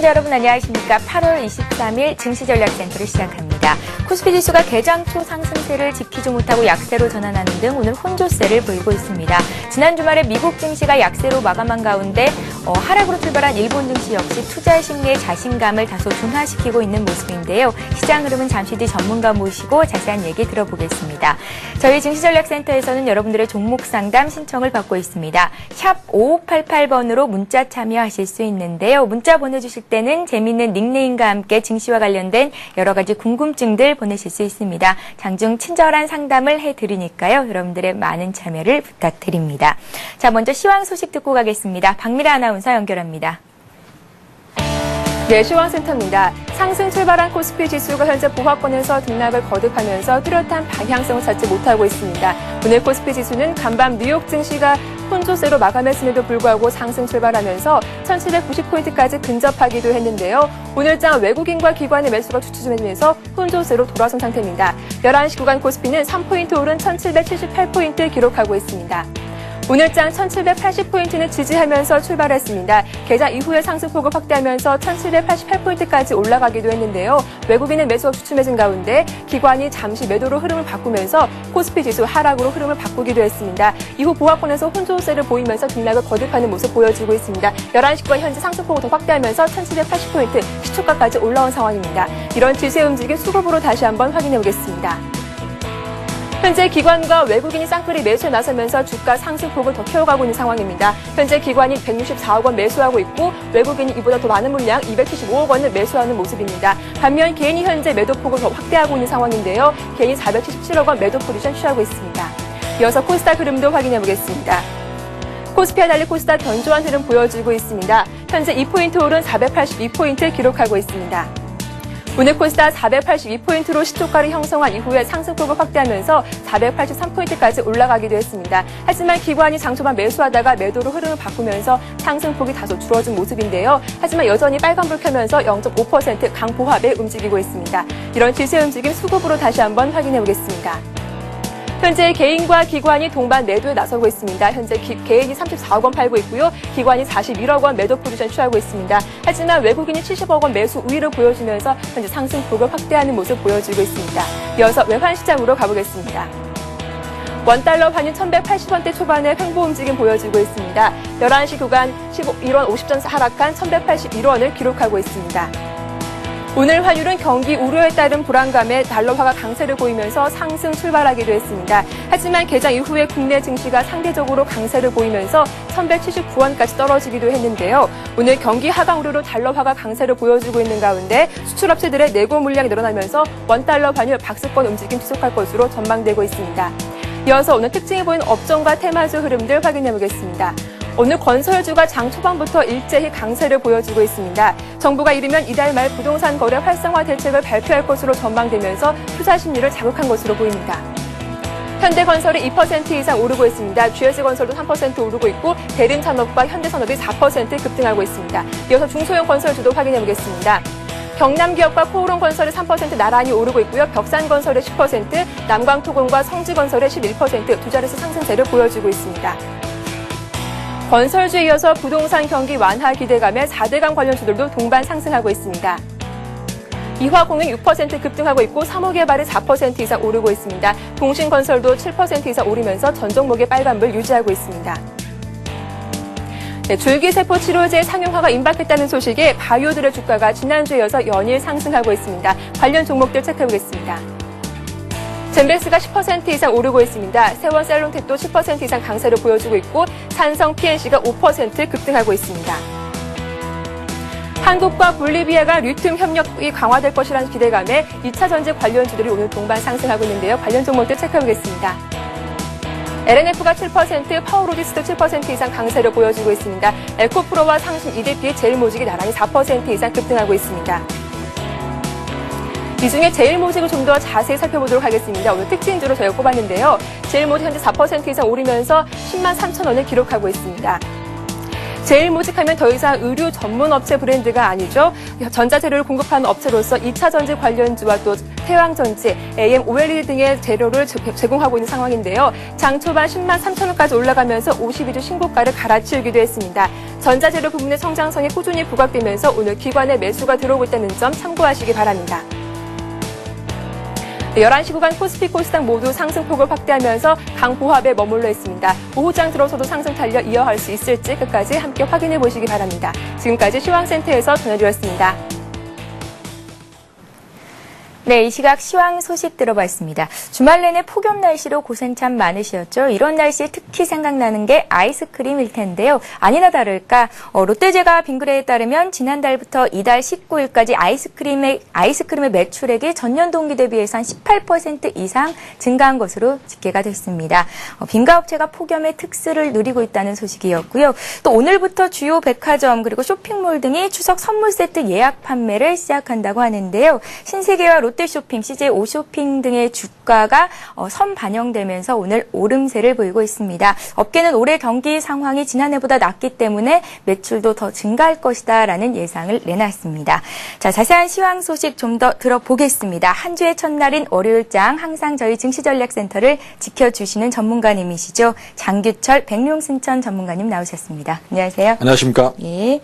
시청자 여러분 안녕하십니까. 8월 23일 증시전략센터를 시작합니다. 코스피 지수가 개장 초 상승세를 지키지 못하고 약세로 전환하는 등 오늘 혼조세를 보이고 있습니다. 지난 주말에 미국 증시가 약세로 마감한 가운데 어, 하락으로 출발한 일본 증시 역시 투자 심리의 자신감을 다소 둔화시키고 있는 모습인데요. 시장 흐름은 잠시 뒤 전문가 모시고 자세한 얘기 들어보겠습니다. 저희 증시전략센터에서는 여러분들의 종목 상담 신청을 받고 있습니다. 샵 5588번으로 문자 참여하실 수 있는데요. 문자 보내주실 때는 재미있는 닉네임과 함께 증시와 관련된 여러 가지 궁금증들 보내실 수 있습니다. 장중 친절한 상담을 해드리니까요. 여러분들의 많은 참여를 부탁드립니다. 자, 먼저 시황 소식 듣고 가겠습니다. 박미라 아나운서 연결합니다. 네, 시황센터입니다. 상승 출발한 코스피 지수가 현재 보합권에서 등락을 거듭하면서 뚜렷한 방향성을 찾지 못하고 있습니다. 오늘 코스피 지수는 간밤 뉴욕 증시가 혼조세로 마감했음에도 불구하고 상승 출발하면서 1790포인트까지 근접하기도 했는데요. 오늘장 외국인과 기관의 매수가 주춤해지면서 혼조세로 돌아선 상태입니다. 11시 구간 코스피는 3포인트 오른 1778포인트 기록하고 있습니다. 오늘장 1780포인트는 지지하면서 출발했습니다. 계좌 이후에 상승폭을 확대하면서 1788포인트까지 올라가기도 했는데요. 외국인의 매수가 주춤해진 가운데 기관이 잠시 매도로 흐름을 바꾸면서 코스피 지수 하락으로 흐름을 바꾸기도 했습니다. 이후 보합권에서 혼조세를 보이면서 등락을 거듭하는 모습 보여지고 있습니다. 11시 권 현재 상승폭을 더 확대하면서 1780포인트 시초가까지 올라온 상황입니다. 이런 지수의 움직임 수급으로 다시 한번 확인해 보겠습니다. 현재 기관과 외국인이 쌍끌이 매수에 나서면서 주가 상승폭을 더 키워가고 있는 상황입니다. 현재 기관이 164억 원 매수하고 있고 외국인이 이보다 더 많은 물량 275억 원을 매수하는 모습입니다. 반면 개인이 현재 매도폭을 더 확대하고 있는 상황인데요. 개인이 477억 원 매도 포지션 취하고 있습니다. 이어서 코스닥 흐름도 확인해 보겠습니다. 코스피와 달리 코스닥 견조한 흐름 보여주고 있습니다. 현재 2포인트 오른 482포인트 기록하고 있습니다. 오늘 코스닥 482포인트로 시초가를 형성한 이후에 상승폭을 확대하면서 483포인트까지 올라가기도 했습니다. 하지만 기관이 장초반 매수하다가 매도로 흐름을 바꾸면서 상승폭이 다소 줄어든 모습인데요. 하지만 여전히 빨간불 켜면서 0.5% 강보합에 움직이고 있습니다. 이런 지수의 움직임 수급으로 다시 한번 확인해 보겠습니다. 현재 개인과 기관이 동반 매도에 나서고 있습니다. 현재 기, 개인이 34억 원 팔고 있고요. 기관이 41억 원 매도 포지션 취하고 있습니다. 하지만 외국인이 70억 원 매수 우위를 보여주면서 현재 상승폭을 확대하는 모습 보여주고 있습니다. 이어서 외환 시장으로 가보겠습니다. 원달러 환율 1180원대 초반의 횡보 움직임 보여주고 있습니다. 11시 구간 1원 50전 하락한 1181원을 기록하고 있습니다. 오늘 환율은 경기 우려에 따른 불안감에 달러화가 강세를 보이면서 상승 출발하기도 했습니다. 하지만 개장 이후에 국내 증시가 상대적으로 강세를 보이면서 1179원까지 떨어지기도 했는데요. 오늘 경기 하강 우려로 달러화가 강세를 보여주고 있는 가운데 수출업체들의 내고 물량이 늘어나면서 원달러 환율 박스권 움직임 지속할 것으로 전망되고 있습니다. 이어서 오늘 특징이 보이는 업종과 테마주 흐름들 확인해 보겠습니다. 오늘 건설주가 장 초반부터 일제히 강세를 보여주고 있습니다. 정부가 이르면 이달 말 부동산 거래 활성화 대책을 발표할 것으로 전망되면서 투자 심리를 자극한 것으로 보입니다. 현대건설이 2% 이상 오르고 있습니다. GS건설도 3% 오르고 있고 대림산업과 현대산업이 4% 급등하고 있습니다. 이어서 중소형 건설주도 확인해 보겠습니다. 경남기업과 코오롱건설이 3% 나란히 오르고 있고요. 벽산건설의 10%, 남광토공과 성지건설의 11%두 자릿수 상승세를 보여주고 있습니다. 건설주에 이어서 부동산 경기 완화 기대감에 4대강 관련주들도 동반 상승하고 있습니다. 이화공은 6% 급등하고 있고 사무개발이 4% 이상 오르고 있습니다. 동신건설도 7% 이상 오르면서 전 종목의 빨간불 유지하고 있습니다. 네, 줄기세포 치료제 상용화가 임박했다는 소식에 바이오들의 주가가 지난주에 이어서 연일 상승하고 있습니다. 관련 종목들 체크해보겠습니다. 젠베스가 10% 이상 오르고 있습니다. 세원 셀론텍도 10% 이상 강세를 보여주고 있고 산성 PNC가 5% 급등하고 있습니다. 한국과 볼리비아가 리튬 협력이 강화될 것이라는 기대감에 2차 전지 관련 주들이 오늘 동반 상승하고 있는데요. 관련 종목들 체크해보겠습니다. LNF가 7%, 파워로디스도 7% 이상 강세를 보여주고 있습니다. 에코프로와 상신 EDP, 제일모직이 나란히 4% 이상 급등하고 있습니다. 이 중에 제일모직을 좀 더 자세히 살펴보도록 하겠습니다. 오늘 특징주로 저희가 꼽았는데요. 제일모직 현재 4% 이상 오르면서 10만 3천 원을 기록하고 있습니다. 제일모직하면 더 이상 의류 전문 업체 브랜드가 아니죠. 전자재료를 공급하는 업체로서 2차 전지 관련주와 또 태왕전지, AM, OLED 등의 재료를 제- 제공하고 있는 상황인데요. 장 초반 10만 3천 원까지 올라가면서 52주 신고가를 갈아치우기도 했습니다. 전자재료 부분의 성장성이 꾸준히 부각되면서 오늘 기관의 매수가 들어오고 있다는 점 참고하시기 바랍니다. 네, 11시 구간 코스피 코스닥 모두 상승폭을 확대하면서 강보합에 머물러 있습니다. 오후장 들어서도 상승 탄력 이어갈 수 있을지 끝까지 함께 확인해 보시기 바랍니다. 지금까지 시황센터에서 전해드렸습니다. 네, 이 시각 시황 소식 들어봤습니다. 주말 내내 폭염 날씨로 고생 참 많으셨죠? 이런 날씨에 특히 생각나는 게 아이스크림일 텐데요. 아니나 다를까, 어, 롯데제가 빙그레에 따르면 지난달부터 이달 19일까지 아이스크림의, 아이스크림의 매출액이 전년 동기 대비해서 한 18% 이상 증가한 것으로 집계가 됐습니다. 어, 빙가 업체가 폭염의 특수를 누리고 있다는 소식이었고요. 또 오늘부터 주요 백화점 그리고 쇼핑몰 등이 추석 선물 세트 예약 판매를 시작한다고 하는데요. 신세계와 롯 데쇼핑, CJ 오쇼핑 등의 주가가 어, 선 반영되면서 오늘 오름세를 보이고 있습니다. 업계는 올해 경기 상황이 지난해보다 낫기 때문에 매출도 더 증가할 것이다라는 예상을 내놨습니다. 자, 자세한 시황 소식 좀 더 들어보겠습니다. 한 주의 첫날인 월요일장 항상 저희 증시전략센터를 지켜주시는 전문가님이시죠. 장규철 백룡순천 전문가님 나오셨습니다. 안녕하세요. 안녕하십니까. 예.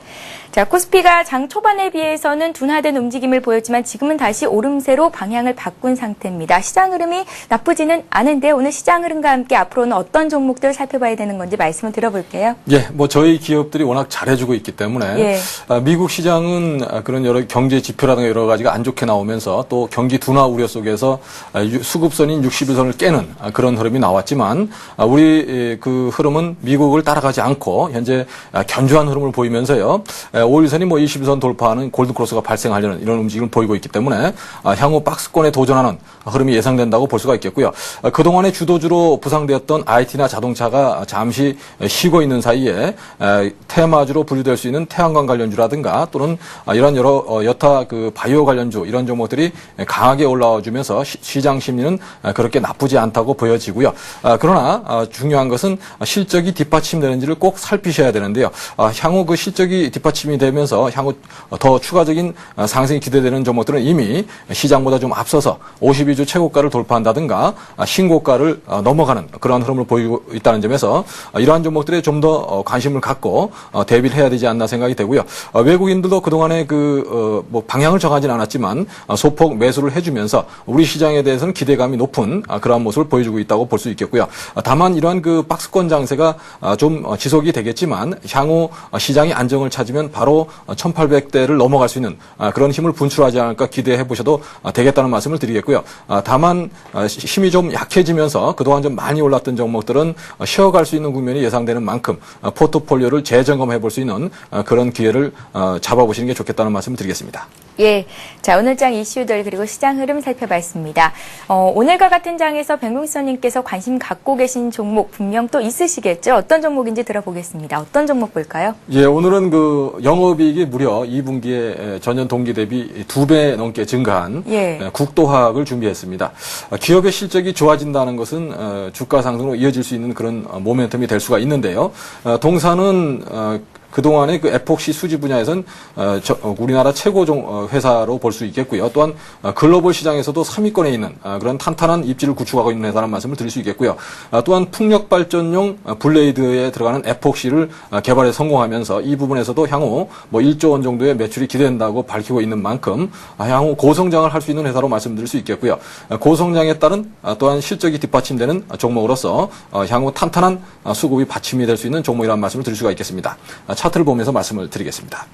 자, 코스피가 장 초반에 비해서는 둔화된 움직임을 보였지만 지금은 다시 오름세로 방향을 바꾼 상태입니다. 시장 흐름이 나쁘지는 않은데 오늘 시장 흐름과 함께 앞으로는 어떤 종목들 살펴봐야 되는 건지 말씀을 들어볼게요. 예, 뭐 저희 기업들이 워낙 잘해주고 있기 때문에 예. 아, 미국 시장은 아, 그런 여러 경제 지표라든가 여러 가지가 안 좋게 나오면서 또 경기 둔화 우려 속에서 아, 유- 수급선인 60일선을 깨는 아, 그런 흐름이 나왔지만 아, 우리 예, 그 흐름은 미국을 따라가지 않고 현재 아, 견조한 흐름을 보이면서요. 5일선이 뭐 20일선 돌파하는 골든크로스가 발생하려는 이런 움직임을 보이고 있기 때문에 아, 향후 박스권에 도전하는 흐름이 예상된다고 볼 수가 있겠고요. 아, 그동안의 주도주로 부상되었던 IT나 자동차가 잠시 쉬고 있는 사이에 에, 테마주로 분류될 수 있는 태양광 관련주라든가 또는 아, 이런 여러 어, 여타 그 바이오 관련주 이런 종목들이 강하게 올라와 주면서 시- 시장 심리는 아, 그렇게 나쁘지 않다고 보여지고요. 아, 그러나 아, 중요한 것은 실적이 뒷받침되는지를 꼭 살피셔야 되는데요. 아, 향후 그 실적이 뒷받침 이 되면서 향후 더 추가적인 아, 상승이 기대되는 종목들은 이미 시장보다 좀 앞서서 52주 최고가를 돌파한다든가 아, 신고가를 아, 넘어가는 그러한 흐름을 보이고 있다는 점에서 아, 이러한 종목들에 좀 더 관심을 갖고 어, 대비를 해야 되지 않나 생각이 되고요. 어, 외국인들도 그동안에 그, 어, 뭐 방향을 정하진 않았지만 어, 소폭 매수를 해주면서 우리 시장에 대해서는 기대감이 높은 아, 그러한 모습을 보여주고 있다고 볼 수 있겠고요. 아, 다만 이러한 그 박스권 장세가 아, 좀 어, 지속이 되겠지만 향후 어, 시장이 안정을 찾으면 바로 1800대를 넘어갈 수 있는 아, 그런 힘을 분출하지 않을까 기대해 보셔도 아, 되겠다는 말씀을 드리겠고요. 아, 다만 힘이 좀 약해지면서 그동안 좀 많이 올랐던 종목들은 어, 쉬어갈 수 있는 국면이 예상되는 만큼 어, 포트폴리오를 재점검해 볼 수 있는 어, 그런 기회를 어, 잡아보시는 게 좋겠다는 말씀을 드리겠습니다. 예. 자, 오늘 장 이슈들 그리고 시장 흐름 살펴봤습니다. 어, 오늘과 같은 장에서 백룡선님께서 관심 갖고 계신 종목 분명 또 있으시겠죠? 어떤 종목인지 들어보겠습니다. 어떤 종목 볼까요? 예, 오늘은 그 영업이익이 무려 2분기에 전년 동기 대비 두 배 넘게 증가한 예. 에, 국도화학을 준비했습니다. 어, 기업의 실적이 좋아진다는 것은 어, 주가 상승으로 이어질 수 있는 그런 어, 모멘텀이 될 수가 있는데요. 어, 동사는 어, 그동안의 그 에폭시 수지 분야에선 어, 저- 어, 우리나라 최고 종, 어, 회사로 볼 수 있겠고요. 또한 어, 글로벌 시장에서도 3위권에 있는 어, 그런 탄탄한 입지를 구축하고 있는 회사라는 말씀을 드릴 수 있겠고요. 아, 또한 풍력 발전용 어, 블레이드에 들어가는 에폭시를 어, 개발에 성공하면서 이 부분에서도 향후 뭐 1조 원 정도의 매출이 기대된다고 밝히고 있는 만큼 아, 향후 고성장을 할 수 있는 회사로 말씀드릴 수 있겠고요. 어, 고성장에 따른 아, 또한 실적이 뒷받침되는 종목으로서 어, 향후 탄탄한 어, 수급이 받침이 될 수 있는 종목이라는 말씀을 드릴 수가 있겠습니다. 아, 차트를 보면서 말씀을 드리겠습니다.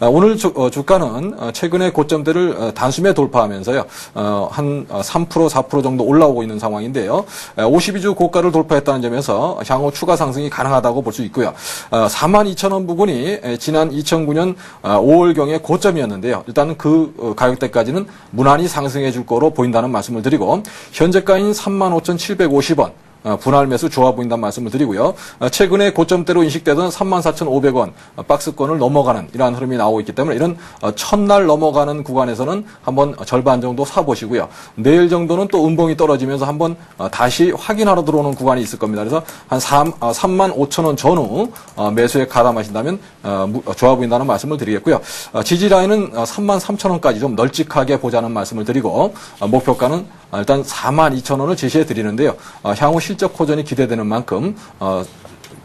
아, 오늘 주, 어, 주가는 어, 최근의 고점대를 어, 단숨에 돌파하면서요. 어, 한3% 4% 정도 올라오고 있는 상황인데요. 52주 고가를 돌파했다는 점에서 향후 추가 상승이 가능하다고 볼 수 있고요. 4만 2천 원 부근이 에, 지난 2009년 5월경의 고점이었는데요. 일단 그 어, 가격대까지는 무난히 상승해 줄 거로 보인다는 말씀을 드리고 현재가인 3만 5,750원 어, 분할 매수 좋아 보인다는 말씀을 드리고요. 어, 최근에 고점대로 인식되던 34,500원 어, 박스권을 넘어가는 이러한 흐름이 나오고 있기 때문에 이런 어, 첫날 넘어가는 구간에서는 한번 절반 정도 사보시고요. 내일 정도는 또 음봉이 떨어지면서 한번 어, 다시 확인하러 들어오는 구간이 있을 겁니다. 그래서 한 3, 어, 3만 5천 원 전후 어, 매수에 가담하신다면 어, 무- 어, 좋아 보인다는 말씀을 드리겠고요. 어, 지지 라인은 어, 3만 3천 원까지 좀 널찍하게 보자는 말씀을 드리고 어, 목표가는 어, 일단 4만 2천 원을 제시해 드리는데요. 어, 향후 실적 호전이 기대되는 만큼 어,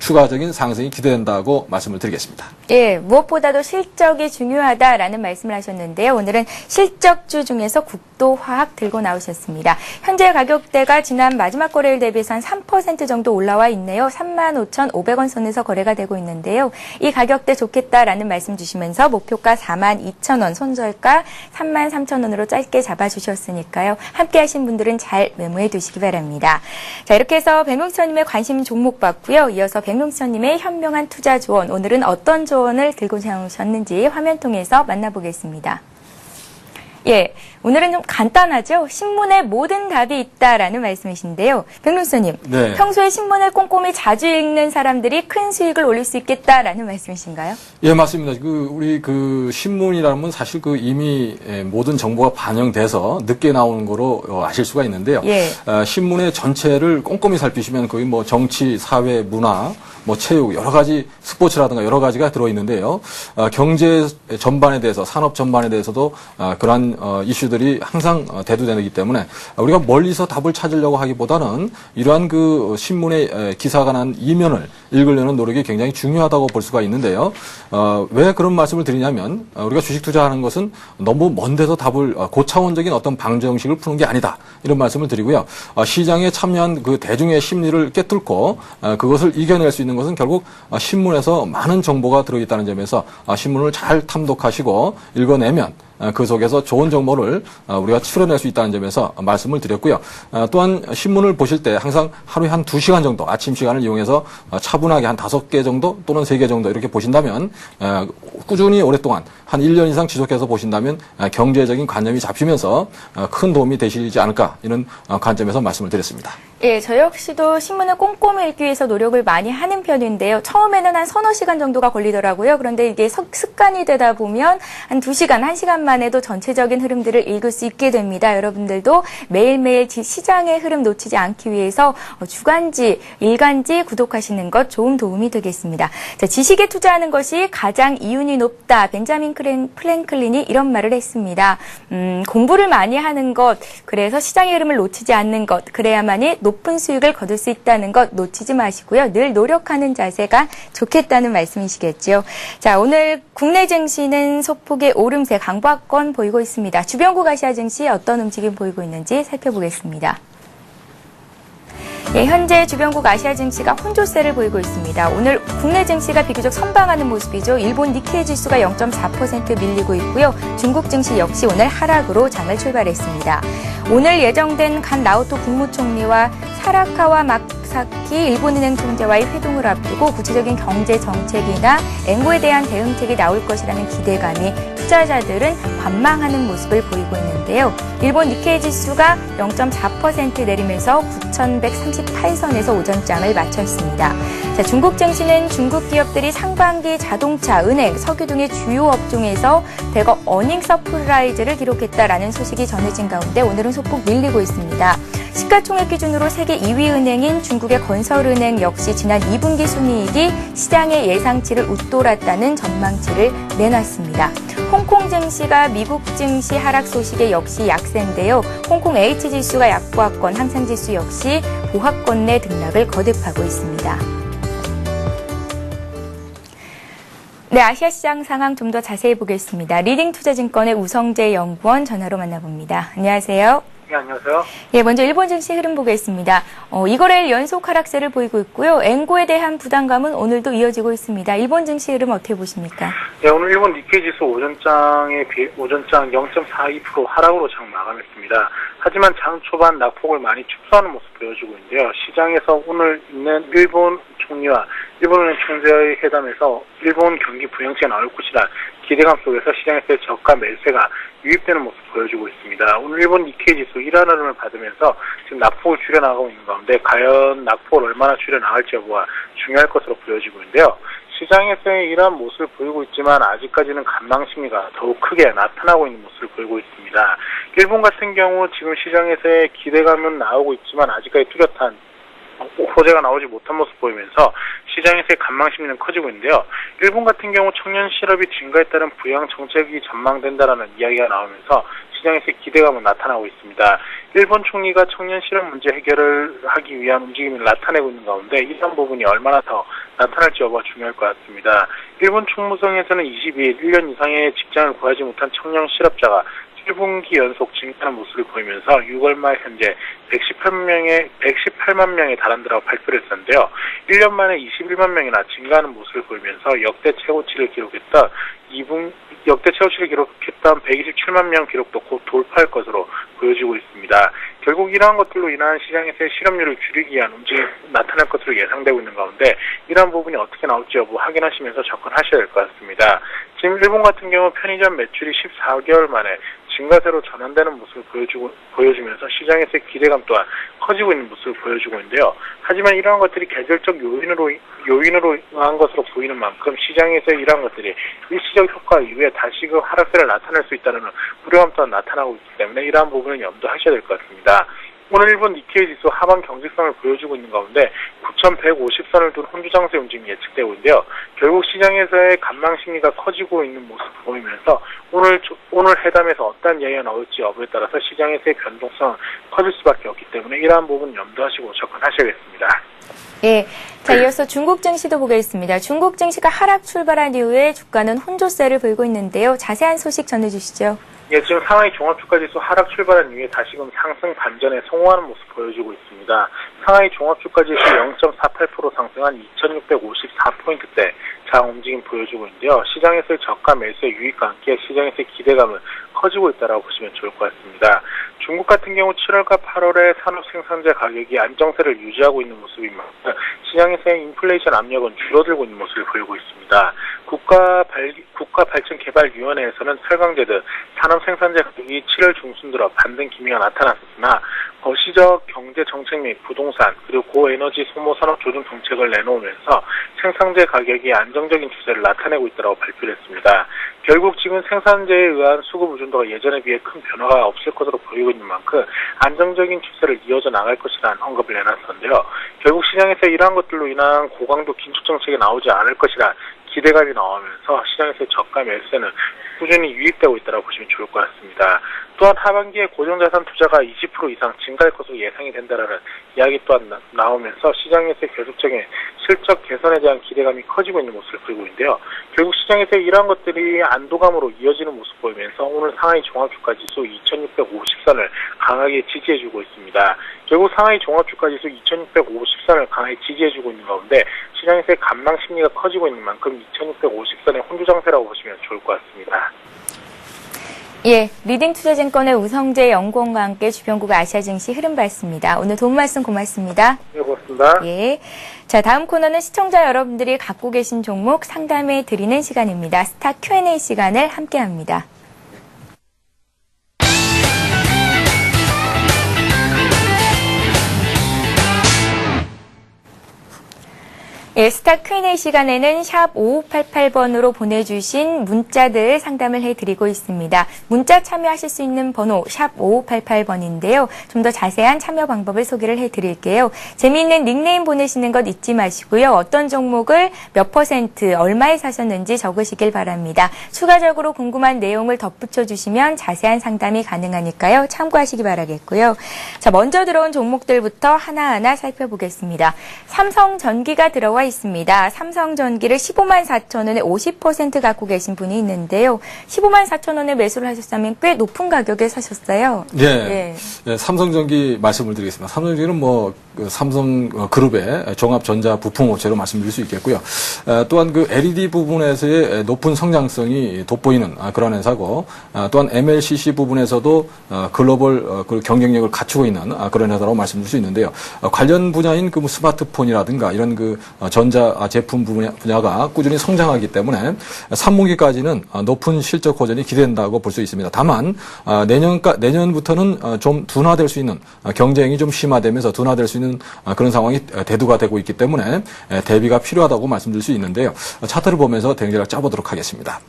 추가적인 상승이 기대된다고 말씀을 드리겠습니다. 예, 무엇보다도 실적이 중요하다라는 말씀을 하셨는데요. 오늘은 실적주 중에서 국도화학 들고 나오셨습니다. 현재 가격대가 지난 마지막 거래일 대비해서 한 3% 정도 올라와 있네요. 35,500원 선에서 거래가 되고 있는데요. 이 가격대 좋겠다라는 말씀 주시면서 목표가 42,000원, 손절가 33,000원으로 짧게 잡아주셨으니까요. 함께 하신 분들은 잘 메모해 두시기 바랍니다. 자, 이렇게 해서 백명수님의 관심 종목 봤고요. 이어서 백 명수님의 현명한 투자 조언, 오늘은 어떤 조언을 들고 나오셨는지 화면 통해서 만나보겠습니다. 예, 오늘은 좀 간단하죠? 신문에 모든 답이 있다라는 말씀이신데요. 백명수님, 네. 평소에 신문을 꼼꼼히 자주 읽는 사람들이 큰 수익을 올릴 수 있겠다라는 말씀이신가요? 예, 맞습니다. 그, 우리 그 신문이라는 건 사실 그 이미 예, 모든 정보가 반영돼서 늦게 나오는 거로 어, 아실 수가 있는데요. 예. 어, 신문의 전체를 꼼꼼히 살피시면 거의 뭐 정치, 사회, 문화, 뭐 체육, 여러 가지 스포츠라든가 여러 가지가 들어 있는데요. 어, 경제 전반에 대해서, 산업 전반에 대해서도 어, 그러한 어, 이슈들이 항상 어, 대두되기 때문에 우리가 멀리서 답을 찾으려고 하기보다는 이러한 그 신문의 에, 기사가 난 이면을 읽으려는 노력이 굉장히 중요하다고 볼 수가 있는데요. 어, 왜 그런 말씀을 드리냐면 어, 우리가 주식 투자하는 것은 너무 먼 데서 답을 어, 고차원적인 어떤 방정식을 푸는 게 아니다. 이런 말씀을 드리고요. 어, 시장에 참여한 그 대중의 심리를 깨뚫고 어, 그것을 이겨낼 수 있는 것은 결국 어, 신문에서 많은 정보가 들어있다는 점에서 어, 신문을 잘 탐독하시고 읽어내면 어, 그 속에서 좋은 정보를 어, 우리가 추려낼 수 있다는 점에서 말씀을 드렸고요. 어, 또한 신문을 보실 때 항상 하루에 한 두시간 정도 아침 시간을 이용해서 어, 차분하게 한 다섯 개 정도 또는 세 개 정도 이렇게 보신다면 어, 꾸준히 오랫동안 한 1년 이상 지속해서 보신다면 어, 경제적인 관념이 잡히면서 어, 큰 도움이 되시지 않을까 이런 어, 관점에서 말씀을 드렸습니다. 예, 저 역시도 신문을 꼼꼼히 읽기 위해서 노력을 많이 하는 편인데요. 처음에는 한 서너 시간 정도가 걸리더라고요. 그런데 이게 석- 습관이 되다 보면 한 두 시간, 한 시간 만 해도 전체적인 흐름들을 읽을 수 있게 됩니다. 여러분들도 매일매일 지- 시장의 흐름 놓치지 않기 위해서 어, 주간지, 일간지 구독하시는 것 좋은 도움이 되겠습니다. 자, 지식에 투자하는 것이 가장 이윤이 높다. 벤자민 플랭클린이 이런 말을 했습니다. 음, 공부를 많이 하는 것, 그래서 시장의 흐름을 놓치지 않는 것, 그래야만이 높은 수익을 거둘 수 있다는 것 놓치지 마시고요. 늘 노력하는 자세가 좋겠다는 말씀이시겠죠. 자, 오늘 국내 증시는 소폭의 오름세 강보 권 보이고 있습니다. 주변국 아시아 증시 어떤 움직임 보이고 있는지 살펴보겠습니다. 예, 현재 주변국 아시아 증시가 혼조세를 보이고 있습니다. 오늘 국내 증시가 비교적 선방하는 모습이죠. 일본 니케이 지수가 0.4% 밀리고 있고요. 중국 증시 역시 오늘 하락으로 장을 출발했습니다. 오늘 예정된 간 라오토 국무총리와 사라카와 마사키 일본은행 총재와의 회동을 앞두고 구체적인 경제 정책이나 앵고에 대한 대응책이 나올 것이라는 기대감이 투자자들은 관망하는 모습을 보이고 있는데요. 일본 니케이 지수가 0.4% 내리면서 9,138선에서 오전장을 마쳤습니다. 자, 중국 증시는 중국 기업들이 상반기 자동차, 은행, 석유 등의 주요 업종에서 대거 어닝 서프라이즈를 기록했다라는 소식이 전해진 가운데 오늘은 소폭 밀리고 있습니다. 시가총액 기준으로 세계 2위 은행인 중국의 건설은행 역시 지난 2분기 순이익이 시장의 예상치를 웃돌았다는 전망치를 내놨습니다. 홍콩 증시가 미국 증시 하락 소식에 역시 약세인데요. 홍콩 H 지수가 약보합권, 항상 지수 역시 보합권 내 등락을 거듭하고 있습니다. 네, 아시아 시장 상황 좀 더 자세히 보겠습니다. 리딩 투자증권의 우성재 연구원 전화로 만나봅니다. 안녕하세요. 네, 안녕하세요. 예, 먼저 일본 증시 흐름 보겠습니다. 어, 이거래일 연속 하락세를 보이고 있고요. 앵고에 대한 부담감은 오늘도 이어지고 있습니다. 일본 증시 흐름 어떻게 보십니까? 네, 오늘 일본 니케이 지수 오전장에 비해 오전장 0.42% 하락으로 장 마감했습니다. 하지만 장 초반 낙폭을 많이 축소하는 모습 보여주고 있는데요. 시장에서 오늘 있는 일본 총리와 일본은행 총재의 회담에서 일본 경기 부양책이 나올 것이다 기대감 속에서 시장에서의 저가 매수세가 유입되는 모습 보여주고 있습니다. 오늘 일본 니케이 지수 1한 흐름을 받으면서 지금 낙폭을 줄여나가고 있는 가운데 과연 낙폭을 얼마나 줄여나갈지 여부가 중요할 것으로 보여지고 있는데요. 시장에서의 이러한 모습을 보이고 있지만 아직까지는 간망 심리가 더욱 크게 나타나고 있는 모습을 보이고 있습니다. 일본 같은 경우 지금 시장에서의 기대감은 나오고 있지만 아직까지 뚜렷한 호재가 나오지 못한 모습 보이면서 시장에서의 간망 심리는 커지고 있는데요. 일본 같은 경우 청년 실업이 증가에 따른 부양 정책이 전망된다라는 이야기가 나오면서 시장에서의 기대감은 나타나고 있습니다. 일본 총리가 청년 실업 문제 해결을 하기 위한 움직임을 나타내고 있는 가운데 이런 부분이 얼마나 더 나타날지 여부가 중요할 것 같습니다. 일본 총무성에서는 22일 1년 이상의 직장을 구하지 못한 청년 실업자가 1분기 연속 증가하는 모습을 보이면서 6월 말 현재 118만 명에 118만 명에 달한다고 발표를 했었는데요. 1년 만에 21만 명이나 증가하는 모습을 보이면서 역대 최고치를 기록했던 2분 역대 최고치를 기록했던 127만 명 기록도 곧 돌파할 것으로 보여지고 있습니다. 결국 이러한 것들로 인한 시장에서의 실업률을 줄이기 위한 움직임이 나타날 것으로 예상되고 있는 가운데 이러한 부분이 어떻게 나올지 여부 확인하시면서 접근하셔야 될 것 같습니다. 지금 일본 같은 경우 편의점 매출이 14개월 만에 증가세로 전환되는 모습을 보여주고, 보여주면서 시장에서의 기대감 또한 커지고 있는 모습을 보여주고 있는데요. 하지만 이러한 것들이 계절적 요인으로, 요인으로 한 것으로 보이는 만큼 시장에서 이러한 것들이 일시적 효과 이후에 다시금 하락세를 나타낼 수 있다는 우려감 또한 나타나고 있기 때문에 이러한 부분은 염두하셔야 될 것 같습니다. 오늘 일본 니케이 지수 하반 경직성을 보여주고 있는 가운데 9,150선을 둔 혼주 장세 움직임이 예측되고 있는데요. 결국 시장에서의 간망 심리가 커지고 있는 모습을 보이면서 오늘 조- 오늘 회담에서 어떠한 이야기가 나올지 여부에 따라서 시장에서의 변동성은 커질 수밖에 없기 때문에 이러한 부분 염두하시고 접근하셔야겠습니다. 예. 자, 이어서 중국 증시도 보겠습니다. 중국 증시가 하락 출발한 이후에 주가는 혼조세를 보이고 있는데요. 자세한 소식 전해주시죠. 예, 지금 상하이 종합주가지수 하락 출발한 이후에 다시금 상승 반전에 성공하는 모습 보여주고 있습니다. 상하이 종합주가지수 0.48% 상승한 2,654포인트대 장 움직임 보여주고 있는데요. 시장에서의 저가 매수의 유익과 함께 시장에서의 기대감은 커지고 있다고 보시면 좋을 것 같습니다. 중국 같은 경우 7월과 8월에 산업 생산재 가격이 안정세를 유지하고 있는 만큼 시장에서의 인플레이션 압력은 줄어들고 있는 모습을 보이고 있습니다. 국가 발, 국가 발전 개발 위원회에서는 철강제 등 산업 생산재 가격이 7월 중순 들어 반등 기미가 나타났었으나 거시적 경제 정책 및 부동산 그리고 고에너지 소모 산업 조정 정책을 내놓으면서 생산재 가격이 안정적인 추세를 나타내고 있다고 발표를 했습니다. 결국 지금 생산재에 의한 수급 의존 도가 예전에 비해 큰 변화가 없을 것으로 보이고 있는 만큼 안정적인 추세를 이어져 나갈 것이라는 언급을 내놨었는데요. 결국 시장에서 이러한 것들로 인한 고강도 긴축 정책이 나오지 않을 것이라 기대감이 나오면서 시장에서의 저가 매수세는 꾸준히 유입되고 있다고 보시면 좋을 것 같습니다. 또한 하반기에 고정자산 투자가 20% 이상 증가할 것으로 예상이 된다라는 이야기 또한 나, 나오면서 시장에서의 계속적인 실적 개선에 대한 기대감이 커지고 있는 모습을 보이고 있는데요. 결국 시장에서 이러한 것들이 안도감으로 이어지는 모습 보이면서 오늘 상하이 종합주가지수 2650선을 강하게 지지해주고 있습니다. 결국 상하이 종합주가지수 2650선을 강하게 지지해주고 있는 가운데 시장에서의 감망 심리가 커지고 있는 만큼 2650선의 혼주장세라고 보시면 좋을 것 같습니다. 예, 리딩 투자증권의 우성재 연구원과 함께 주변국 아시아 증시 흐름 봤습니다. 오늘 도움 말씀 고맙습니다. 네, 고맙습니다. 예. 자, 다음 코너는 시청자 여러분들이 갖고 계신 종목 상담해 드리는 시간입니다. 스타 Q&A 시간을 함께 합니다. 예, 스타 Q&A 시간에는 샵 5588번으로 보내주신 문자들 상담을 해드리고 있습니다. 문자 참여하실 수 있는 번호 샵 5588번인데요. 좀 더 자세한 참여 방법을 소개를 해드릴게요. 재미있는 닉네임 보내시는 것 잊지 마시고요. 어떤 종목을 몇 퍼센트 얼마에 사셨는지 적으시길 바랍니다. 추가적으로 궁금한 내용을 덧붙여 주시면 자세한 상담이 가능하니까요. 참고하시기 바라겠고요. 자, 먼저 들어온 종목들부터 하나하나 살펴보겠습니다. 삼성전기가 들어와 있습니다. 삼성전기를 15만 4천 원에 50% 갖고 계신 분이 있는데요. 15만 4천 원에 매수를 하셨다면 꽤 높은 가격에 사셨어요. 예. 예. 예, 삼성전기 말씀을 드리겠습니다. 삼성전기는 뭐, 그 삼성 어, 그룹의 종합전자 부품업체로 말씀드릴 수 있겠고요. 어, 또한 그 LED 부분에서의 높은 성장성이 돋보이는 아, 그런 회사고, 아, 또한 MLCC 부분에서도 어, 글로벌 어, 그 경쟁력을 갖추고 있는 아, 그런 회사라고 말씀드릴 수 있는데요. 어, 관련 분야인 그뭐 스마트폰이라든가 이런 그 어, 전자 아, 제품 분야, 분야가 꾸준히 성장하기 때문에 3분기까지는 아, 높은 실적 호전이 기대된다고 볼 수 있습니다. 다만 아, 내년까 내년부터는 어, 좀 둔화될 수 있는 아, 경쟁이 좀 심화되면서 둔화될 수 있는 아, 그런 상황이 아, 대두가 되고 있기 때문에 에, 대비가 필요하다고 말씀드릴 수 있는데요. 어, 차트를 보면서 대응제를 짜보도록 하겠습니다.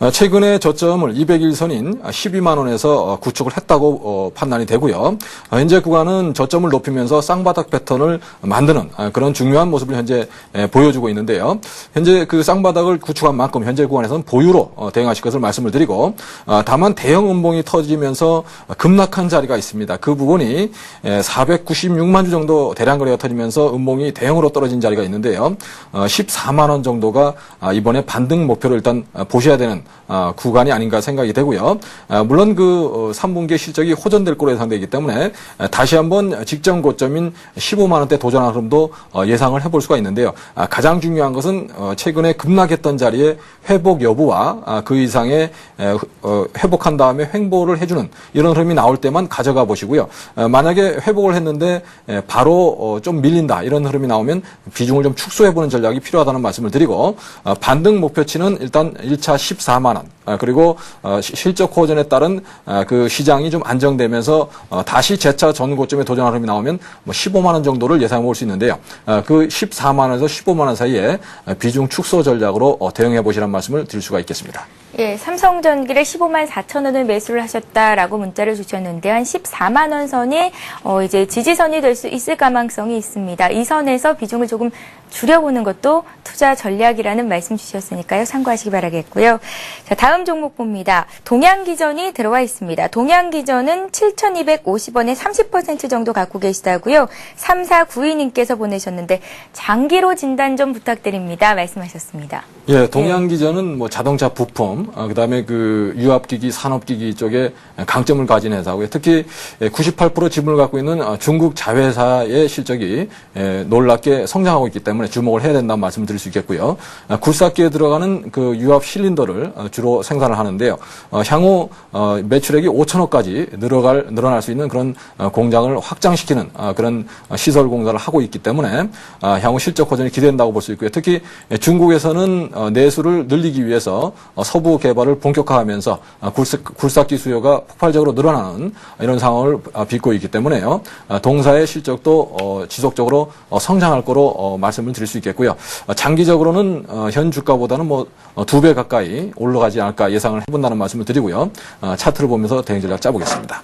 어, 최근에 저점을 200일선인 12만 원에서 어, 구축을 했다고 어, 판단이 되고요. 어, 현재 구간은 저점을 높이면서 쌍바닥 패턴을 만드는 아, 그런 중요한 모습을 현재 에, 보여주고 있는데요. 현재 그 쌍바닥을 구축한 만큼 현재 구간에서는 보유로 어, 대응하실 것을 말씀을 드리고 아, 다만 대형 음봉이 터지면서 급락한 자리가 있습니다. 그 부분이 에, 496만 주 정도 대량 거래가 터지면서 음봉이 대형으로 떨어진 자리가 있는데요. 어, 14만 원 정도가 아, 이번에 반등 목표를 일단 아, 보셔야 되는 아, 구간이 아닌가 생각이 되고요. 아, 물론 그 어, 3분기 실적이 호전될 거로 예상되기 때문에 아, 다시 한번 직전 고점인 15만 원대 도전하는 흐름도 어, 예상을 해볼 수가 있는데요. 아, 가장 중요한 것은 어, 최근에 급락했던 자리에 회복 여부와 아, 그 이상의 에, 어, 회복한 다음에 횡보를 해주는 이런 흐름이 나올 때만 가져가 보시고요. 어, 만약에 회복을 했는데 에, 바로 어, 좀 밀린다 이런 흐름이 나오면 비중을 좀 축소해보는 전략이 필요하다는 말씀을 드리고 어, 반등 목표치는 일단 1차 14만 원 아, 그리고 어, 시- 실적 호전에 따른 아, 그 시장이 좀 안정되면서 어, 다시 재차 전 고점에 도전하는 흐름이 나오면 뭐 15만 원 정도를 예상해 볼 수 있는데요. 아, 그 14만 원에서 15만 원 사이에 아, 비중 축소 전략으로 어, 대응해 보시라는 말씀을 드릴 수가 있겠습니다. 예, 삼성전기를 15만 4천 원을 매수를 하셨다라고 문자를 주셨는데 한 14만 원 선이 어, 이제 지지선이 될 수 있을 가망성이 있습니다. 이 선에서 비중을 조금 줄여보는 것도 투자 전략이라는 말씀 주셨으니까요. 참고하시기 바라겠고요. 자, 다음 종목 봅니다. 동양기전이 들어와 있습니다. 동양기전은 7,250원에 30% 정도 갖고 계시다고요. 3492님께서 보내셨는데 장기로 진단 좀 부탁드립니다. 말씀하셨습니다. 예, 동양기전은 뭐 자동차 부품, 어, 그다음에 그 유압기기, 산업기기 쪽에 강점을 가진 회사고요. 특히 98% 지분을 갖고 있는 어, 중국 자회사의 실적이 에, 놀랍게 성장하고 있기 때문에 주목을 해야 된다는 말씀을 드릴 수 있겠고요. 어, 굴삭기에 들어가는 그 유압 실린더를 어, 주로 생산을 하는데요. 어, 향후 어, 매출액이 5천억까지 늘어갈 늘어날 수 있는 그런 어, 공장을 확장시키는 어, 그런 어, 시설 공사를 하고 있기 때문에 아, 향후 실적 호전이 기대된다고 볼 수 있고요. 특히 에, 중국에서는 어, 내수를 늘리기 위해서 어, 서부 개발을 본격화하면서 아, 굴삭, 굴삭기 수요가 폭발적으로 늘어나는 이런 상황을 아, 빚고 있기 때문에요. 아, 동사의 실적도 어, 지속적으로 어, 성장할 거로 어, 말씀을 드릴 수 있겠고요. 어, 장기적으로는 어, 현 주가보다는 뭐 두 배 가까이 올라가지 않을까 예상을 해본다는 말씀을 드리고요. 어, 차트를 보면서 대응 전략 짜보겠습니다.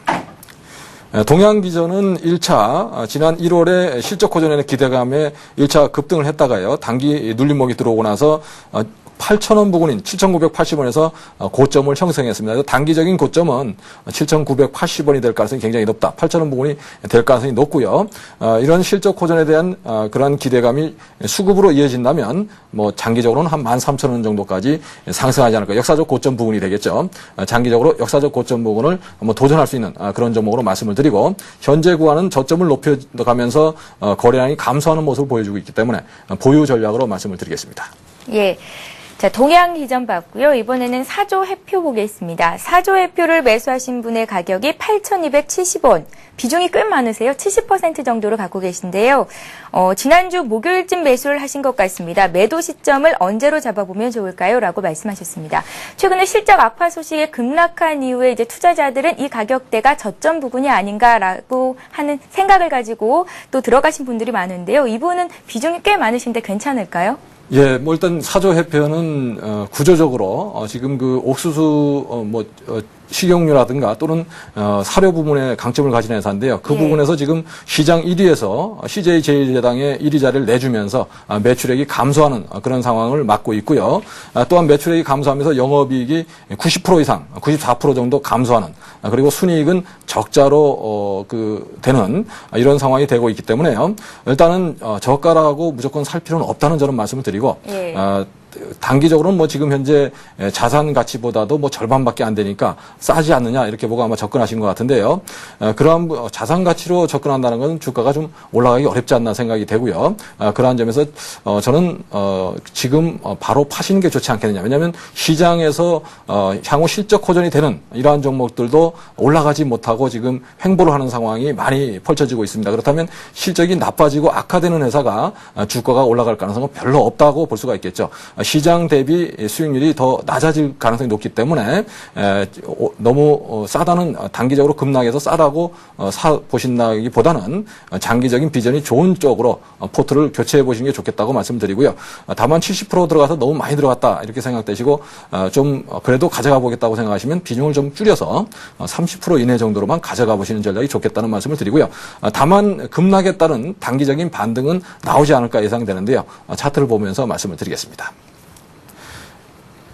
에, 동양기전은 1차 지난 1월에 실적 호전에는 기대감에 1차 급등을 했다가요. 단기 눌림목이 들어오고 나서 8,000원 부근인 7,980원에서 어, 고점을 형성했습니다. 단기적인 고점은 7,980원이 될 가능성이 굉장히 높다. 8,000원 부근이 될 가능성이 높고요. 어, 이런 실적 호전에 대한 어, 그런 기대감이 수급으로 이어진다면 뭐 장기적으로는 한 13,000원 정도까지 상승하지 않을까. 역사적 고점 부분이 되겠죠. 어, 장기적으로 역사적 고점 부분을 한번 도전할 수 있는 아, 그런 종목으로 말씀을 드리고 현재 구간은 저점을 높여가면서 어, 거래량이 감소하는 모습을 보여주고 있기 때문에 어, 보유 전략으로 말씀을 드리겠습니다. 예. 자, 동양기전 봤고요. 이번에는 사조 해표 보겠습니다. 사조 해표를 매수하신 분의 가격이 8,270원. 비중이 꽤 많으세요. 70% 정도를 갖고 계신데요. 어, 지난주 목요일쯤 매수를 하신 것 같습니다. 매도 시점을 언제로 잡아보면 좋을까요? 라고 말씀하셨습니다. 최근에 실적 악화 소식에 급락한 이후에 이제 투자자들은 이 가격대가 저점 부분이 아닌가라고 하는 생각을 가지고 또 들어가신 분들이 많은데요. 이분은 비중이 꽤 많으신데 괜찮을까요? 예, 뭐 일단 사조 해표는 어, 구조적으로 어, 지금 그 옥수수 어, 뭐 어, 식용유라든가 또는 어, 사료 부분에 강점을 가진 회사인데요. 그 예. 부분에서 지금 시장 1위에서 CJ 제일제당의 1위 자리를 내주면서 아, 매출액이 감소하는 아, 그런 상황을 맞고 있고요. 아, 또한 매출액이 감소하면서 영업이익이 90% 이상, 94% 정도 감소하는 아, 그리고 순이익은 적자로 어, 그 되는 아, 이런 상황이 되고 있기 때문에요. 일단은 어, 저가라고 무조건 살 필요는 없다는 저는 말씀을 드리고 예. 아, 단기적으로는 뭐 지금 현재 에, 자산 가치보다도 뭐 절반밖에 안 되니까 싸지 않느냐 이렇게 보고 아마 접근하신 것 같은데요. 어, 그러한 부- 자산 가치로 접근한다는 것은 주가가 좀 올라가기 어렵지 않나 생각이 되고요. 어, 그러한 점에서 어, 저는 어, 지금 어, 바로 파시는 게 좋지 않겠느냐. 왜냐하면 시장에서 어, 향후 실적 호전이 되는 이러한 종목들도 올라가지 못하고 지금 횡보를 하는 상황이 많이 펼쳐지고 있습니다. 그렇다면 실적이 나빠지고 악화되는 회사가 아, 주가가 올라갈 가능성은 별로 없다고 볼 수가 있겠죠. 아, 시장 대비 수익률이 더 낮아질 가능성이 높기 때문에 너무 어, 싸다는 어, 단기적으로 급락해서 싸다고 어, 사 보신다기보다는 어, 장기적인 비전이 좋은 쪽으로 어, 포트를 교체해 보시는 게 좋겠다고 말씀드리고요. 아, 다만 70% 들어가서 너무 많이 들어갔다 이렇게 생각되시고 어, 좀 어, 그래도 가져가 보겠다고 생각하시면 비중을 좀 줄여서 어, 30% 이내 정도로만 가져가 보시는 전략이 좋겠다는 말씀을 드리고요. 아, 다만 급락에 따른 단기적인 반등은 나오지 않을까 예상되는데요. 어, 차트를 보면서 말씀을 드리겠습니다.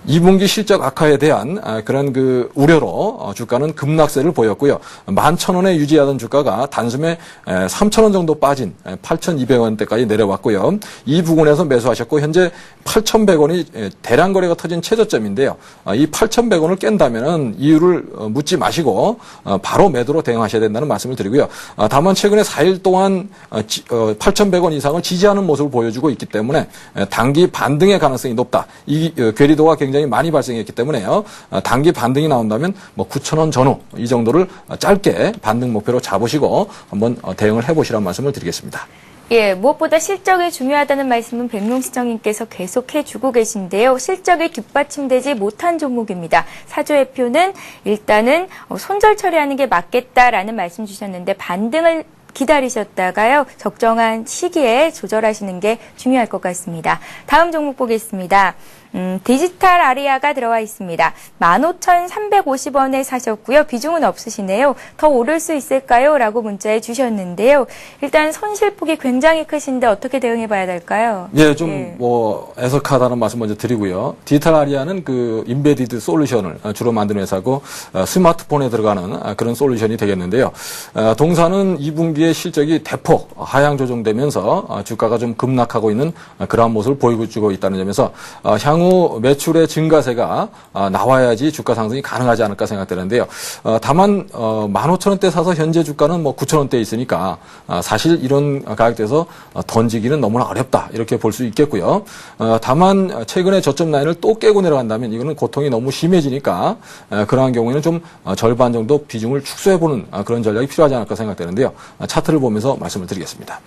2분기 실적 악화에 대한 아, 그런 그 우려로 어, 주가는 급락세를 보였고요. 11,000원에 유지하던 주가가 단숨에 3,000원 정도 빠진 8,200원대까지 내려왔고요. 이 부분에서 매수하셨고 현재 8,100원이 대량 거래가 터진 최저점인데요. 아, 이 8,100원을 깬다면은 이유를 어, 묻지 마시고 어, 바로 매도로 대응하셔야 된다는 말씀을 드리고요. 아, 다만 최근에 4일 동안 8,100원 이상을 지지하는 모습을 보여주고 있기 때문에 에, 단기 반등의 가능성이 높다. 이 어, 괴리도가 굉장히 많이 발생했기 때문에요. 어, 단기 반등이 나온다면 뭐 9,000원 전후 이 정도를 어, 짧게 반등 목표로 잡으시고 한번 어, 대응을 해보시라는 말씀을 드리겠습니다. 예, 무엇보다 실적이 중요하다는 말씀은 백룡 시장님께서 계속 해 주고 계신데요. 실적이 뒷받침되지 못한 종목입니다. 사조회표는 일단은 어, 손절 처리하는 게 맞겠다라는 말씀 주셨는데 반등을 기다리셨다가요. 적정한 시기에 조절하시는 게 중요할 것 같습니다. 다음 종목 보겠습니다. 음, 디지털 아리아가 들어와 있습니다. 15,350원에 사셨고요. 비중은 없으시네요. 더 오를 수 있을까요? 라고 문자해 주셨는데요. 일단 손실폭이 굉장히 크신데 어떻게 대응해 봐야 될까요? 예, 좀 예. 뭐 애석하다는 말씀 먼저 드리고요. 디지털 아리아는 그 인베디드 솔루션을 어, 주로 만드는 회사고 어, 스마트폰에 들어가는 어, 그런 솔루션이 되겠는데요. 어, 동사는 2분기에 실적이 대폭 하향 조정되면서 어, 주가가 좀 급락하고 있는 어, 그러한 모습을 보여주고 있다는 점에서 어, 향후 매출의 증가세가 어, 나와야지 주가 상승이 가능하지 않을까 생각되는데요. 어, 다만 어, 15,000원대 사서 현재 주가는 뭐 9,000원대 있으니까 아, 사실 이런 가격대에서 어, 던지기는 너무나 어렵다 이렇게 볼 수 있겠고요. 어, 다만 어, 최근에 저점 라인을 또 깨고 내려간다면 이거는 고통이 너무 심해지니까 어, 그러한 경우에는 좀 어, 절반 정도 비중을 축소해보는 어, 그런 전략이 필요하지 않을까 생각되는데요. 어, 차트를 보면서 말씀을 드리겠습니다.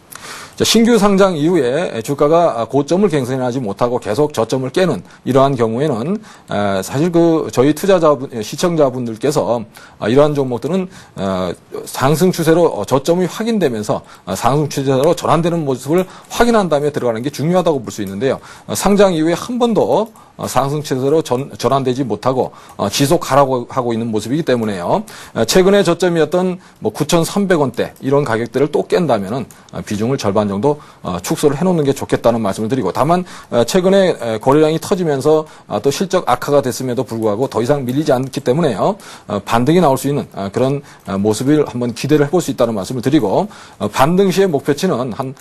자, 신규 상장 이후에 주가가 고점을 갱신하지 못하고 계속 저점을 깨는 이러한 경우에는 에, 사실 그 저희 투자자분 시청자분들께서 아, 이러한 종목들은 어, 상승 추세로 어, 저점이 확인되면서 어, 상승 추세로 전환되는 모습을 확인한 다음에 들어가는 게 중요하다고 볼 수 있는데요. 어, 상장 이후에 한 번도 어, 상승 추세로 전, 전환되지 못하고 어, 지속하라고 하고 있는 모습이기 때문에요. 어, 최근에 저점이었던 뭐 9,300원대 이런 가격대를 또 깬다면은 어, 비중을 절반 정도 어, 축소를 해놓는 게 좋겠다는 말씀을 드리고 다만 어, 최근에 에, 거래량이 터지면서 어, 또 실적 악화가 됐음에도 불구하고 더 이상 밀리지 않기 때문에요. 어, 반등이 나올 수 있는 어, 그런 어, 모습을 한번 기대를 해볼 수 있다는 말씀을 드리고 어, 반등 시의 목표치는 한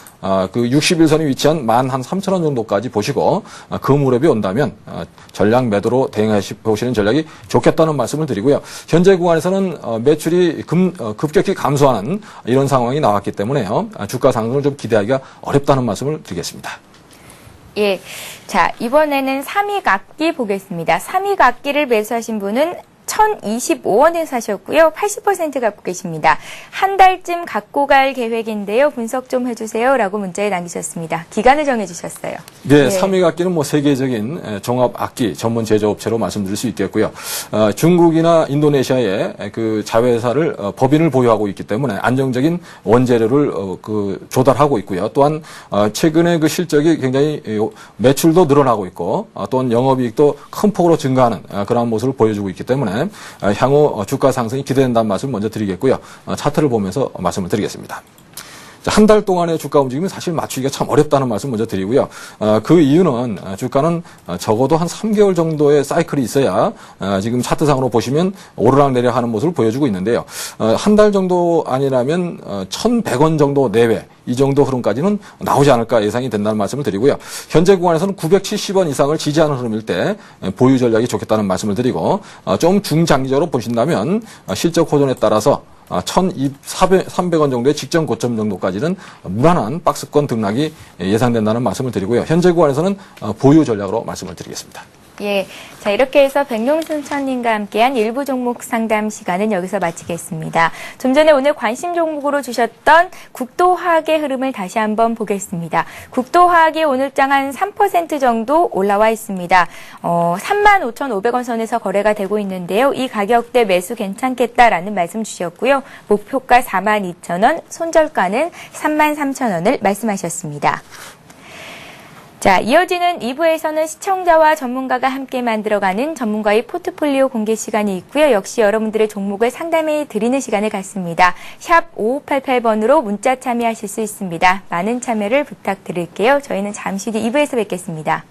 그 60일선이 위치한 만 한 3천 원 정도까지 보시고 어, 그 무렵이 온다면 어, 전량 매도로 대응해 보시는 전략이 좋겠다는 말씀을 드리고요. 현재 구간에서는 어, 매출이 금- 어, 급격히 감소하는 이런 상황이 나왔기 때문에요. 아, 주가 상승을 좀 기대하기가 어렵다는 말씀을 드리겠습니다. 예. 자, 이번에는 삼익 악기 보겠습니다. 삼익 악기를 매수하신 분은 1,025원에 사셨고요. 80% 갖고 계십니다. 한 달쯤 갖고 갈 계획인데요. 분석 좀 해주세요. 라고 문자에 남기셨습니다. 기간을 정해주셨어요. 네, 예. 삼익 악기는 뭐 세계적인 에, 종합 악기 전문 제조업체로 말씀드릴 수 있겠고요. 어, 중국이나 인도네시아에 에, 그 자회사를 어, 법인을 보유하고 있기 때문에 안정적인 원재료를 어, 그 조달하고 있고요. 또한 어, 최근에 그 실적이 굉장히 에, 매출도 늘어나고 있고 어, 또한 영업이익도 큰 폭으로 증가하는 어, 그러한 모습을 보여주고 있기 때문에 어, 향후 어, 주가 상승이 기대된다는 말씀을 먼저 드리겠고요. 어, 차트를 보면서 말씀을 드리겠습니다. 한 달 동안의 주가 움직임은 사실 맞추기가 참 어렵다는 말씀 먼저 드리고요. 어, 그 이유는 어, 주가는 어, 적어도 한 3개월 정도의 사이클이 있어야 어, 지금 차트상으로 보시면 오르락내리락 하는 모습을 보여주고 있는데요. 한 달 정도 아니라면 어, 1,100원 정도 내외 이 정도 흐름까지는 나오지 않을까 예상이 된다는 말씀을 드리고요. 현재 구간에서는 970원 이상을 지지하는 흐름일 때 에, 보유 전략이 좋겠다는 말씀을 드리고 어, 좀 중장기적으로 보신다면 어, 실적 호전에 따라서 아, 1,300원 정도의 직전 고점 정도까지는 무난한 박스권 등락이 예상된다는 말씀을 드리고요. 현재 구간에서는 어, 보유 전략으로 말씀을 드리겠습니다. 예. 자, 이렇게 해서 백룡순 천님과 함께한 일부 종목 상담 시간은 여기서 마치겠습니다. 좀 전에 오늘 관심 종목으로 주셨던 국도화학의 흐름을 다시 한번 보겠습니다. 국도화학이 오늘장 한 3% 정도 올라와 있습니다. 어, 35,500원 선에서 거래가 되고 있는데요. 이 가격대 매수 괜찮겠다라는 말씀 주셨고요. 목표가 42,000원, 손절가는 33,000원을 말씀하셨습니다. 자, 이어지는 2부에서는 시청자와 전문가가 함께 만들어가는 전문가의 포트폴리오 공개 시간이 있고요. 역시 여러분들의 종목을 상담해 드리는 시간을 갖습니다. 샵 5588번으로 문자 참여하실 수 있습니다. 많은 참여를 부탁드릴게요. 저희는 잠시 뒤 2부에서 뵙겠습니다.